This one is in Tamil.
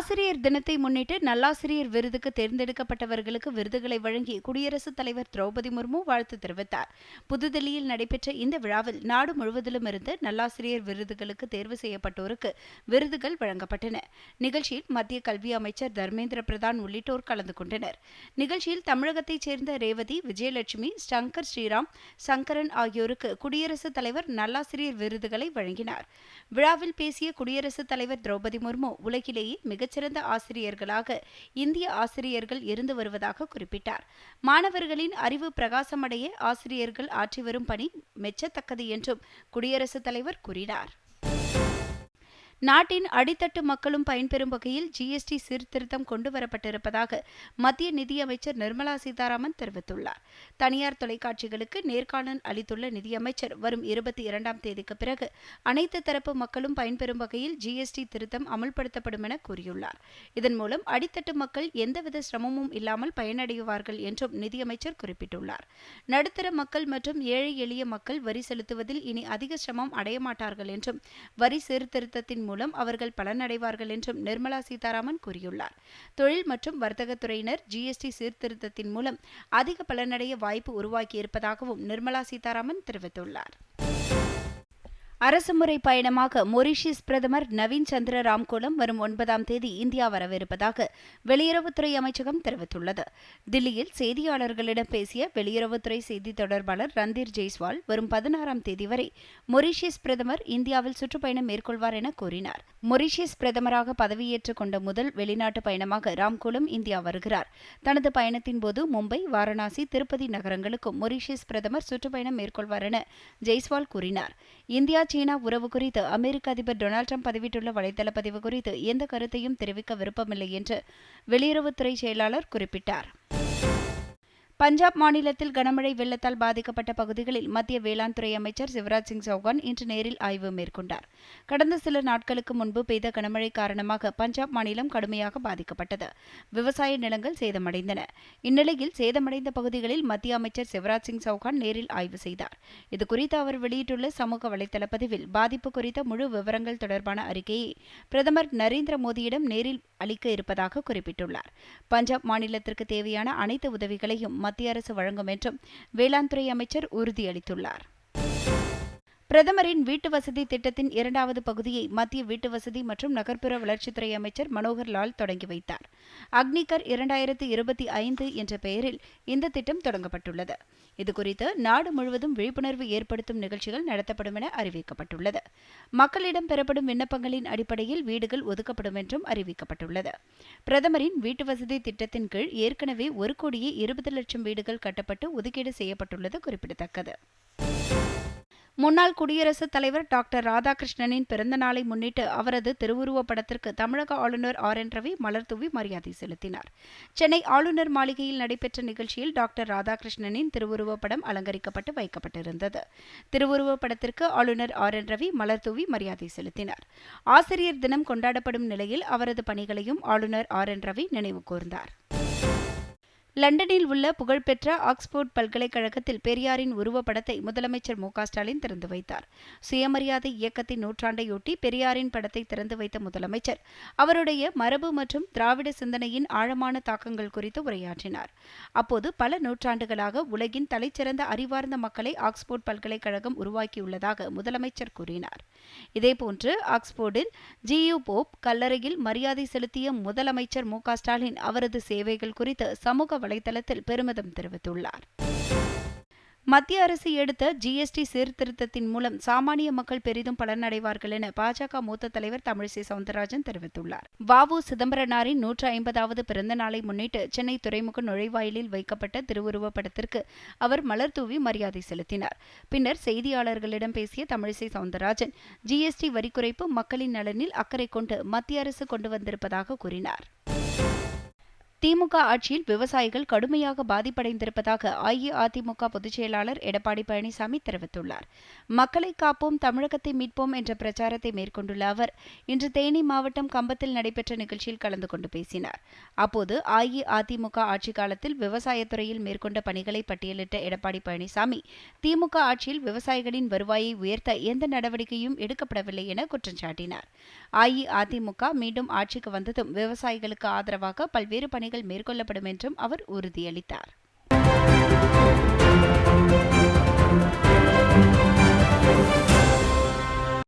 ஆசிரியர் தினத்தை முன்னிட்டு நல்லாசிரியர் விருதுக்கு தேர்ந்தெடுக்கப்பட்டவர்களுக்கு விருதுகளை வழங்கி குடியரசுத் தலைவர் திரௌபதி முர்மு வாழ்த்து தெரிவித்தார். புதுதில்லியில் நடைபெற்ற இந்த விழாவில் நாடு முழுவதிலும் இருந்து நல்லாசிரியர் விருதுகளுக்கு தேர்வு செய்யப்பட்டோருக்கு விருதுகள் வழங்கப்பட்டன. நிகழ்ச்சியில் மத்திய கல்வி அமைச்சர் தர்மேந்திர பிரதான் உள்ளிட்டோர் கலந்து கொண்டனர். நிகழ்ச்சியில் தமிழகத்தைச் சேர்ந்த ரேவதி விஜயலட்சுமி சங்கர் ஸ்ரீராம் சங்கரன் ஆகியோருக்கு குடியரசுத் தலைவர் நல்லாசிரியர் விருதுகளை வழங்கினார். விழாவில் பேசிய குடியரசுத் தலைவர் திரௌபதி முர்மு உலகிலேயே மிகச் மிகச்சிறந்த ஆசிரியர்களாக இந்திய ஆசிரியர்கள் இருந்து வருவதாக குறிப்பிட்டார். மாணவர்களின் அறிவு பிரகாசமடைய ஆசிரியர்கள் ஆற்றி வரும் பணி மெச்சத்தக்கது என்றும் குடியரசுத் தலைவர் கூறினார். நாட்டின் அடித்தட்டு மக்களும் பயன்பெறும் வகையில் ஜிஎஸ்டி சீர்திருத்தம் கொண்டுவரப்பட்டிருப்பதாக மத்திய நிதியமைச்சர் நிர்மலா சீதாராமன் தெரிவித்துள்ளார். தனியார் தொலைக்காட்சிகளுக்கு நேர்காணல் அளித்துள்ள நிதியமைச்சர் வரும் இருபத்தி இரண்டாம் தேதிக்கு பிறகு அனைத்து தரப்பு மக்களும் பயன்பெறும் வகையில் ஜிஎஸ்டி திருத்தம் அமல்படுத்தப்படும் என கூறியுள்ளார். இதன் மூலம் அடித்தட்டு மக்கள் எந்தவித சிரமமும் இல்லாமல் பயனடைவார்கள் என்றும் நிதியமைச்சர் குறிப்பிட்டுள்ளார். நடுத்தர மக்கள் மற்றும் ஏழை எளிய மக்கள் வரி செலுத்துவதில் இனி அதிக சிரமம் அடையமாட்டார்கள் என்றும் வரி சீர்திருத்தத்தின் மூலம் அவர்கள் பலனடைவார்கள் என்றும் நிர்மலா சீதாராமன் கூறியுள்ளார். தொழில் மற்றும் வர்த்தகத்துறையினர் ஜிஎஸ்டி சீர்திருத்தத்தின் மூலம் அதிக பலனடைய வாய்ப்பு உருவாக்கியிருப்பதாகவும் நிர்மலா சீதாராமன் தெரிவித்துள்ளார். அரசுமுறை பயணமாக மொரிஷியஸ் பிரதமர் நவீன் சந்திர ராம்கோலம் வரும் ஒன்பதாம் தேதி இந்தியா வரவிருப்பதாக வெளியுறவுத்துறை அமைச்சகம் தெரிவித்துள்ளது. தில்லியில் செய்தியாளர்களிடம் பேசிய வெளியுறவுத்துறை செய்தி தொடர்பாளர் ரந்தீர் ஜெய்ஸ்வால் வரும் பதினாறாம் தேதி வரை மொரிஷியஸ் பிரதமர் இந்தியாவில் சுற்றுப்பயணம் மேற்கொள்வார் என கூறினார். மொரிஷியஸ் பிரதமராக பதவியேற்றுக் கொண்ட முதல் வெளிநாட்டு பயணமாக ராம்கோலம் இந்தியா வருகிறார். தனது பயணத்தின் போது மும்பை வாரணாசி திருப்பதி நகரங்களுக்கும் மொரிஷியஸ் பிரதமர் சுற்றுப்பயணம் மேற்கொள்வார் என ஜெய்ஸ்வால் கூறினார். இந்தியா சீனா உறவு குறித்து அமெரிக்க அதிபர் டொனால்டு ட்ரம்ப் பதிவிட்டுள்ள வலைதள பதிவு குறித்து எந்த கருத்தையும் தெரிவிக்க விருப்பமில்லை என்று வெளியுறவுத்துறை செயலாளர் குறிப்பிட்டார். பஞ்சாப் மாநிலத்தில் கனமழை வெள்ளத்தால் பாதிக்கப்பட்ட பகுதிகளில் மத்திய வேளாண் துறை அமைச்சர் சிவராஜ் சிங் சௌகான் இன்று நேரில் ஆய்வு மேற்கொண்டார். கடந்த சில நாட்களுக்கு முன்பு பெய்த கனமழை காரணமாக பஞ்சாப் மாநிலம் கடுமையாக பாதிக்கப்பட்டது. விவசாய நிலங்கள் சேதமடைந்தன. இந்நிலையில் சேதமடைந்த பகுதிகளில் மத்திய அமைச்சர் சிவராஜ் சிங் சௌகான் நேரில் ஆய்வு செய்தார். இதுகுறித்து அவர் வெளியிட்டுள்ள சமூக வலைதள பதிவில் பாதிப்பு குறித்த முழு விவரங்கள் தொடர்பான அறிக்கையை பிரதமர் நரேந்திர மோடியிடம் நேரில் அளிக்க இருப்பதாக குறிப்பிட்டுள்ளார். பஞ்சாப் மாநிலத்திற்கு தேவையான அனைத்து உதவிகளையும் மத்திய அரசு வழங்கும் என்றும் வேளாண் துறை அமைச்சர் உறுதியளித்துள்ளார் பிரதமரின் வீட்டு வசதி திட்டத்தின் இரண்டாவது பகுதியை மத்திய வீட்டு வசதி மற்றும் நகர்ப்புற வளர்ச்சித்துறை அமைச்சர் மனோகர் லால் தொடங்கி வைத்தார். அக்னிகர் இரண்டாயிரத்து இருபத்தி ஐந்து என்ற பெயரில் இந்த திட்டம் தொடங்கப்பட்டுள்ளது. இதுகுறித்து நாடு முழுவதும் விழிப்புணர்வு ஏற்படுத்தும் நிகழ்ச்சிகள் நடத்தப்படும் என அறிவிக்கப்பட்டுள்ளது. மக்களிடம் பெறப்படும் விண்ணப்பங்களின் அடிப்படையில் வீடுகள் ஒதுக்கப்படும் என்றும் அறிவிக்கப்பட்டுள்ளது. பிரதமரின் வீட்டு வசதி திட்டத்தின் கீழ் ஏற்கனவே ஒரு கோடியே இருபது லட்சம் வீடுகள் கட்டப்பட்டு ஒதுக்கீடு செய்யப்பட்டுள்ளது குறிப்பிடத்தக்கது. முன்னாள் குடியரசுத் தலைவர் டாக்டர் ராதாகிருஷ்ணனின் பிறந்த நாளை முன்னிட்டு அவரது திருவுருவப் படத்திற்கு தமிழக ஆளுநர் ஆர். என். ரவி மலர்தூவி மரியாதை செலுத்தினார். சென்னை ஆளுநர் மாளிகையில் நடைபெற்ற நிகழ்ச்சியில் டாக்டர் ராதாகிருஷ்ணனின் திருவுருவப் படம் அலங்கரிக்கப்பட்டு வைக்கப்பட்டிருந்தது. திருவுருவப் படத்திற்கு ஆளுநர் ஆர். என். ரவி மலர்தூவி மரியாதை செலுத்தினார். ஆசிரியர் தினம் கொண்டாடப்படும் நிலையில் அவரது பணிகளையும் ஆளுநர் ஆர். என். ரவி நினைவு கூர்ந்தார். லண்டனில் உள்ள புகழ்பெற்ற ஆக்ஸ்போர்ட் பல்கலைக்கழகத்தில் பெரியாரின் உருவப்படத்தை முதலமைச்சர் மு ஸ்டாலின் திறந்து வைத்தார். சுயமரியாதை இயக்கத்தின் நூற்றாண்டையொட்டி பெரியாரின் படத்தை திறந்து வைத்த முதலமைச்சர் அவருடைய மரபு மற்றும் திராவிட சிந்தனையின் ஆழமான தாக்கங்கள் குறித்து உரையாற்றினார். அப்போது பல நூற்றாண்டுகளாக உலகின் தலைச்சிறந்த அறிவார்ந்த மக்களை ஆக்ஸ்போர்ட் பல்கலைக்கழகம் உருவாக்கியுள்ளதாக முதலமைச்சர் கூறினார். இதேபோன்று ஆக்ஸ்போர்டில் ஜியு போப் கல்லறையில் மரியாதை செலுத்திய முதலமைச்சர் மு ஸ்டாலின் அவரது சேவைகள் குறித்து சமூக வலைதளத்தில் பெருமிதம் தெரிவித்துள்ளார். மத்திய அரசு எடுத்த ஜிஎஸ்டி சீர்திருத்தத்தின் மூலம் சாமானிய மக்கள் பெரிதும் பலனடைவார்கள் என பாஜக மூத்த தலைவர் தமிழிசை சவுந்தரராஜன் தெரிவித்துள்ளார். வாவு சிதம்பரனாரின் நூற்று ஐம்பதாவது பிறந்த நாளை முன்னிட்டு சென்னை துறைமுக நுழைவாயிலில் வைக்கப்பட்ட திருவுருவப் படத்திற்கு அவர் மலர் தூவி மரியாதை செலுத்தினார். பின்னர் செய்தியாளர்களிடம் பேசிய தமிழிசை சவுந்தரராஜன் ஜிஎஸ்டி வரி குறைப்பு மக்களின் நலனில் அக்கறை கொண்டு மத்திய அரசு கொண்டு வந்திருப்பதாக கூறினார். திமுக ஆட்சியில் விவசாயிகள் கடுமையாக பாதிப்படைந்திருப்பதாக அஇஅதிமுக பொதுச் செயலாளர் எடப்பாடி பழனிசாமி தெரிவித்துள்ளார். மக்களை காப்போம் தமிழகத்தை மீட்போம் என்ற பிரச்சாரத்தை மேற்கொண்டுள்ள அவர் இன்று தேனி மாவட்டம் கம்பத்தில் நடைபெற்ற நிகழ்ச்சியில் கலந்து கொண்டு பேசினார். அப்போது அஇஅதிமுக ஆட்சிக் காலத்தில் விவசாயத்துறையில் மேற்கொண்ட பணிகளை பட்டியலிட்ட எடப்பாடி பழனிசாமி திமுக ஆட்சியில் விவசாயிகளின் வருவாயை உயர்த்த எந்த நடவடிக்கையும் எடுக்கப்படவில்லை என குற்றம் சாட்டினார். அஇஅதிமுக மீண்டும் ஆட்சிக்கு வந்ததும் விவசாயிகளுக்கு ஆதரவாக பல்வேறு பணிகள் பணிகள் மேற்கொள்ளப்படும் என்றும் அவர் உறுதியளித்தார். thank you